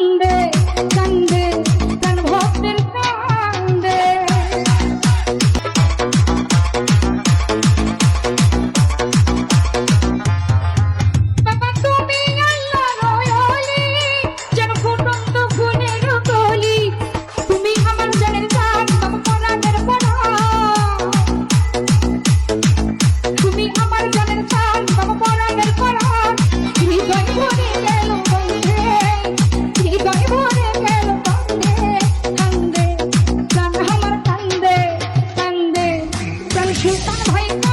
Monday. সুলতান ভাইয়ের